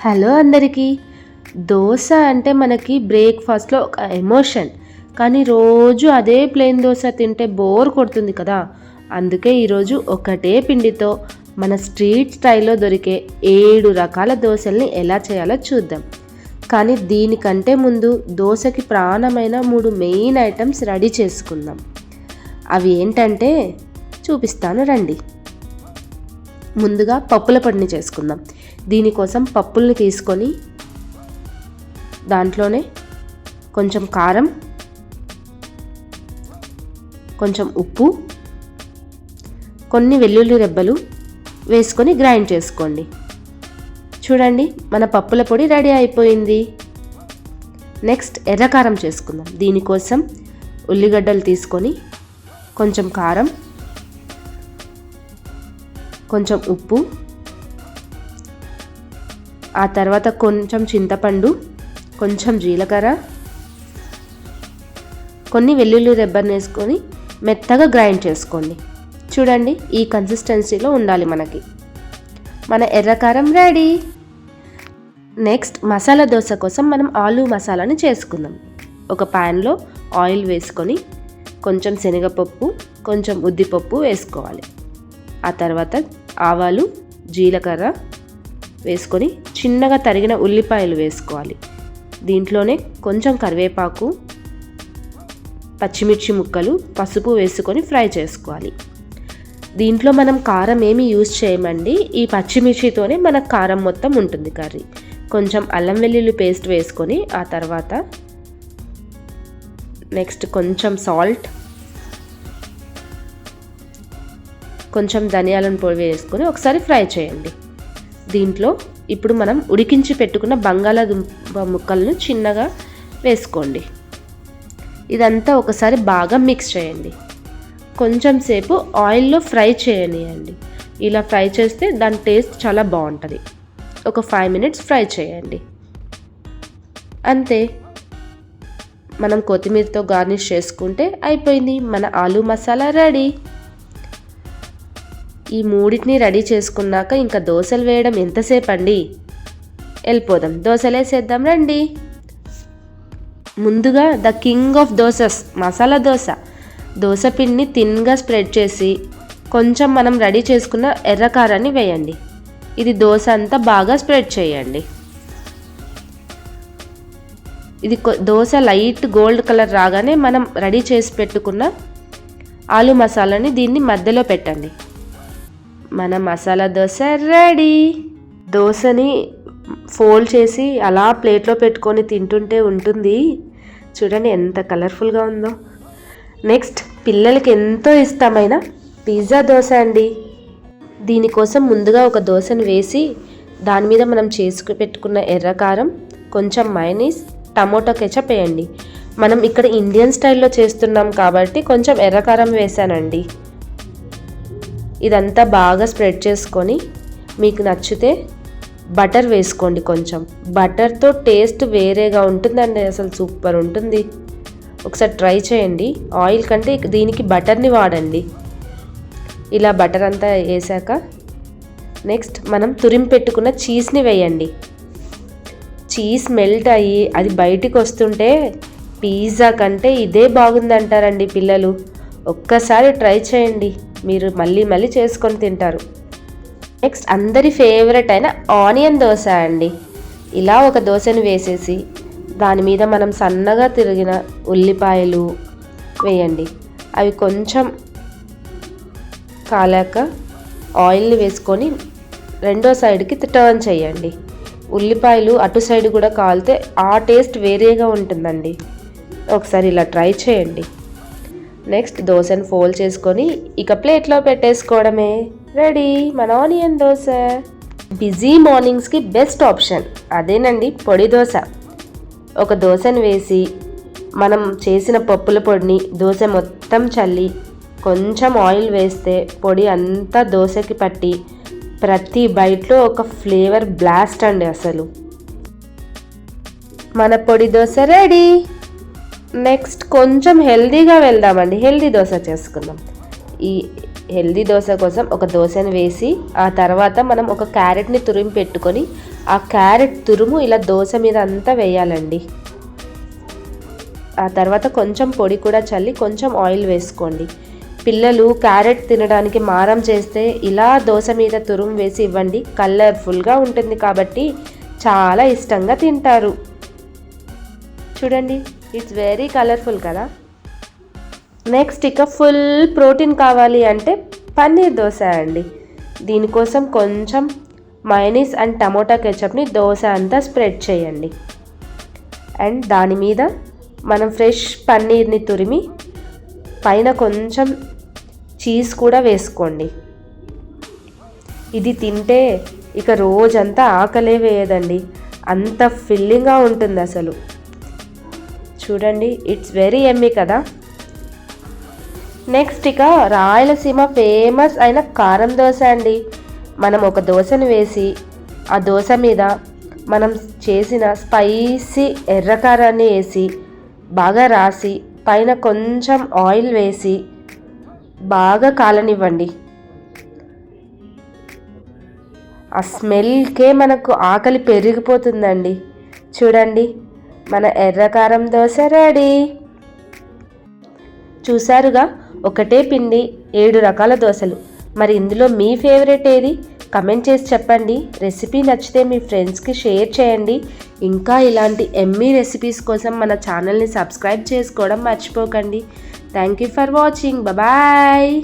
Hello అందరికీ. దోశ అంటే మనకి బ్రేక్ఫాస్ట్లో ఒక ఎమోషన్. కానీ రోజు అదే ప్లెయిన్ దోశ తింటే బోర్ కొడుతుంది కదా. అందుకే ఈరోజు ఒకటే పిండితో మన స్ట్రీట్ స్టైల్లో దొరికే ఏడు రకాల దోశల్ని ఎలా చేయాలో చూద్దాం. కానీ దీనికంటే ముందు దోశకి ప్రాణమైన మూడు మెయిన్ ఐటమ్స్ రెడీ చేసుకుందాం. అవి ఏంటంటే చూపిస్తాను రండి. ముందుగా పప్పుల పొడిని చేసుకుందాం. దీనికోసం పప్పుల్ని తీసుకొని దాంట్లోనే కొంచెం కారం కొంచెం ఉప్పు కొన్ని వెల్లుల్లి రెబ్బలు వేసుకొని గ్రైండ్ చేసుకోండి. చూడండి మన పప్పుల పొడి రెడీ అయిపోయింది. నెక్స్ట్ ఎర్రకారం చేసుకుందాం. దీనికోసం ఉల్లిగడ్డలు తీసుకొని కొంచెం కారం కొంచెం ఉప్పు ఆ తర్వాత కొంచెం చింతపండు కొంచెం జీలకర్ర కొన్ని వెల్లుల్లి రెబ్బర్ని వేసుకొని మెత్తగా గ్రైండ్ చేసుకోండి. చూడండి ఈ కన్సిస్టెన్సీలో ఉండాలి మనకి. మన ఎర్రకారం రెడీ. నెక్స్ట్ మసాలా దోశ కోసం మనం ఆలు మసాలాని చేసుకుందాం. ఒక ప్యాన్లో ఆయిల్ వేసుకొని కొంచెం శనగపప్పు కొంచెం ఉద్దిపప్పు వేసుకోవాలి. ఆ తర్వాత ఆవాలు జీలకర్ర వేసుకొని చిన్నగా తరిగిన ఉల్లిపాయలు వేసుకోవాలి. దీంట్లోనే కొంచెం కరివేపాకు పచ్చిమిర్చి ముక్కలు పసుపు వేసుకొని ఫ్రై చేసుకోవాలి. దీంట్లో మనం కారం ఏమి యూజ్ చేయమండి? ఈ పచ్చిమిర్చితోనే మనకు కారం మొత్తం ఉంటుంది కర్రీ. కొంచెం అల్లం వెల్లుల్లి పేస్ట్ వేసుకొని ఆ తర్వాత నెక్స్ట్ కొంచెం సాల్ట్ కొంచెం ధనియాలను పొడి వేసుకొని ఒకసారి ఫ్రై చేయండి. దీంట్లో ఇప్పుడు మనం ఉడికించి పెట్టుకున్న బంగాళాదుంప ముక్కలను చిన్నగా వేసుకోండి. ఇదంతా ఒకసారి బాగా మిక్స్ చేయండి. కొంచెం సేపు ఆయిల్లో ఫ్రై చేయనియండి. ఇలా ఫ్రై చేస్తే దాని టేస్ట్ చాలా బాగుంటుంది. ఒక ఫైవ్ మినిట్స్ ఫ్రై చేయండి. అంతే. మనం కొత్తిమీరతో గార్నిష్ చేసుకుంటే అయిపోయింది. మన ఆలు మసాలా రెడీ. ఈ మూడింటిని రెడీ చేసుకున్నాక ఇంకా దోశలు వేయడం ఎంతసేపు అండి వెళ్ళిపోదాం. దోశలు వేసేద్దాం రండి. ముందుగా the king of dosas masala dosa. Dosa పిండిని థిన్గా స్ప్రెడ్ చేసి కొంచెం మనం రెడీ చేసుకున్న ఎర్రకారాన్ని వేయండి. ఇది దోశ అంతా బాగా స్ప్రెడ్ చేయండి. ఇది దోశ లైట్ గోల్డ్ కలర్ రాగానే మనం రెడీ చేసి పెట్టుకున్న ఆలు మసాలాని దీన్ని మధ్యలో పెట్టండి. మన మసాలా దోశ రెడీ. దోశని ఫోల్డ్ చేసి అలా ప్లేట్లో పెట్టుకొని తింటుంటే ఉంటుంది. చూడండి ఎంత కలర్ఫుల్గా ఉందో. నెక్స్ట్ పిల్లలకి ఎంతో ఇష్టమైన పిజ్జా దోశ అండి. దీనికోసం ముందుగా ఒక దోశను వేసి దాని మీద మనం చేసుకు పెట్టుకున్న ఎర్రకారం కొంచెం మైనీస్ టమోటో కెచప్ వేయండి. మనం ఇక్కడ ఇండియన్ స్టైల్లో చేస్తున్నాం కాబట్టి కొంచెం ఎర్రకారం వేసానండి ఇదంతా బాగా స్ప్రెడ్ చేసుకొని మీకు నచ్చితే బటర్ వేసుకోండి కొంచెం. బటర్తో టేస్ట్ వేరేగా ఉంటుందండి అసలు సూపర్ ఉంటుంది. ఒకసారి ట్రై చేయండి. ఆయిల్ కంటే దీనికి బటర్ని వాడండి. ఇలా బటర్ అంతా వేసాక నెక్స్ట్ మనం తురిం పెట్టుకున్న చీజ్ని వేయండి. చీజ్ మెల్ట్ అయ్యి అది బయటికి వస్తుంటే పిజ్జా కంటే ఇదే బాగుందంటారండి పిల్లలు. ఒక్కసారి ట్రై చేయండి. మీరు మళ్ళీ మళ్ళీ చేసుకొని తింటారు. నెక్స్ట్ అందరి ఫేవరెట్ అయిన ఆనియన్ దోశ అండి. ఇలా ఒక దోశను వేసేసి దాని మీద మనం సన్నగా తిరిగిన ఉల్లిపాయలు వేయండి. అవి కొంచెం కాలాక ఆయిల్ని వేసుకొని రెండో సైడ్కి టర్న్ చేయండి. ఉల్లిపాయలు అటు సైడ్ కూడా కాలితే ఆ టేస్ట్ వేరేగా ఉంటుందండి. ఒకసారి ఇలా ట్రై చేయండి. నెక్స్ట్ దోశను ఫోల్డ్ చేసుకొని ఇక ప్లేట్లో పెట్టేసుకోవడమే. రెడీ? మన ఆనియన్ దోశ. బిజీ మార్నింగ్స్కి బెస్ట్ ఆప్షన్. అదేనండి పొడి దోశ. ఒక దోశను వేసి మనం చేసిన పప్పుల పొడిని దోశ మొత్తం చల్లి కొంచెం ఆయిల్ వేస్తే పొడి అంతా దోశకి పట్టి ప్రతి బైట్లో ఒక ఫ్లేవర్ బ్లాస్ట్ అండి అసలు. మన పొడి దోశ రెడీ! నెక్స్ట్ కొంచెం హెల్దీగా వెళ్దామండి. హెల్దీ దోశ చేసుకుందాం. ఈ హెల్దీ దోశ కోసం ఒక దోశను వేసి ఆ తర్వాత మనం ఒక క్యారెట్ని తురిమి పెట్టుకొని ఆ క్యారెట్ తురుము ఇలా దోశ మీద అంతా వేయాలండి. ఆ తర్వాత కొంచెం పొడి కూడా చల్లి కొంచెం ఆయిల్ వేసుకోండి. పిల్లలు క్యారెట్ తినడానికి మారం చేస్తే ఇలా దోశ మీద తురుము వేసి ఇవ్వండి. కలర్ఫుల్గా ఉంటుంది కాబట్టి చాలా ఇష్టంగా తింటారు. చూడండి. ఇట్స్ వెరీ కలర్ఫుల్ కదా. నెక్స్ట్ ఇక ఫుల్ ప్రోటీన్ కావాలి అంటే పన్నీర్ దోశ అండి. దీనికోసం కొంచెం మైనీస్ అండ్ టమోటా కెచప్ని దోశ అంతా స్ప్రెడ్ చేయండి. అండ్ దాని మీద మనం ఫ్రెష్ పన్నీర్ని తురిమి పైన కొంచెం చీజ్ కూడా వేసుకోండి. ఇది తింటే ఇక రోజంతా ఆకలే వేయదండి. అంత ఫిల్లింగ్గా ఉంటుంది అసలు. చూడండి. ఇట్స్ వెరీ ఎమ్మీ కదా. నెక్స్ట్ ఇక రాయలసీమ ఫేమస్ అయిన కారం దోశ అండి. మనం ఒక దోశను వేసి ఆ దోశ మీద మనం చేసిన స్పైసీ ఎర్రకారాన్ని వేసి బాగా రాసి పైన కొంచెం ఆయిల్ వేసి బాగా కాలనివ్వండి. ఆ స్మెల్కే మనకు ఆకలి పెరిగిపోతుందండి. చూడండి. మన ఎర్రకారం దోశ రెడీ. చూసారుగా ఒకటే పిండి ఏడు రకాల దోశలు. మరి ఇందులో మీ ఫేవరెట్ ఏది? కమెంట్ చేసి చెప్పండి. రెసిపీ నచ్చితే మీ ఫ్రెండ్స్కి షేర్ చేయండి. ఇంకా ఇలాంటి ఎమ్మీ రెసిపీస్ కోసం మన ఛానల్ని సబ్స్క్రైబ్ చేసుకోవడం మర్చిపోకండి. Thank you for watching. Bye.